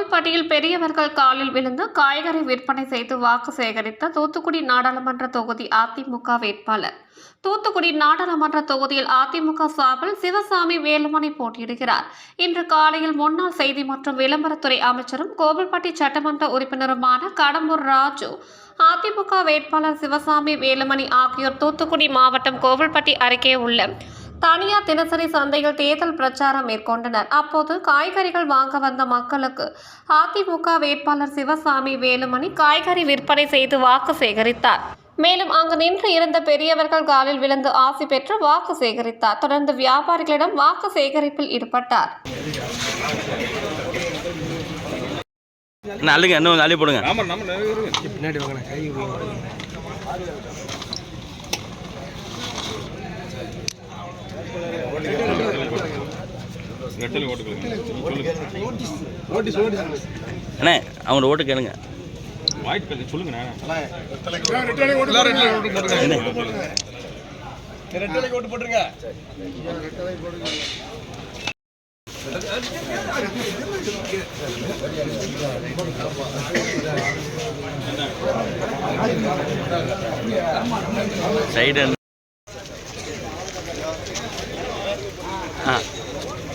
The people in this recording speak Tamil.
கோவில்பட்டியில் பெரியவர்கள் காலில் விழுந்து காய்கறி விற்பனை செய்து வாக்கு சேகரித்த தூத்துக்குடி நாடாளுமன்ற தொகுதி அதிமுக வேட்பாளர். தூத்துக்குடி நாடாளுமன்ற தொகுதியில் அதிமுக சார்பில் சிவசாமி வேலுமணி போட்டியிடுகிறார். இன்று காலையில் முன்னாள் செய்தி மற்றும் விளம்பரத்துறை அமைச்சரும் கோவில்பட்டி சட்டமன்ற உறுப்பினருமான கடம்பூர் ராஜு அதிமுக வேட்பாளர் சிவசாமி வேலுமணி ஆகியோர் தூத்துக்குடி மாவட்டம் கோவில்பட்டி அருகே உள்ள தனியார் தினசரி சந்தையில் தேர்தல் பிரச்சாரம் மேற்கொண்டனர். அப்போது காய்கறிகள் வாங்க வந்த மக்களுக்கு அதிமுக வேட்பாளர் சிவசாமி வேலுமணி காய்கறி விற்பனை செய்து வாக்கு சேகரித்தார். மேலும் அங்கு நின்று இருந்த பெரியவர்கள் காலில் விழுந்து ஆசி பெற்று வாக்கு சேகரித்தார். தொடர்ந்து வியாபாரிகளிடம் வாக்கு சேகரிப்பில் ஈடுபட்டார். அள்ளுங்க இன்னும் அள்ளி போடுங்க ஆமா நம்ம நிறைய இருக்கு. பின்னாடி வாங்க கை வைங்க. ரெட்டலை ஓட்டு சொல்லுங்க ஓட்டி ஓட்டி சொல்லுங்க. அண்ணே அவங்களோட ஓட்டு கேளுங்க. சொல்லுங்க ஓட்டு போட்டுருங்க. சைடு ஆ.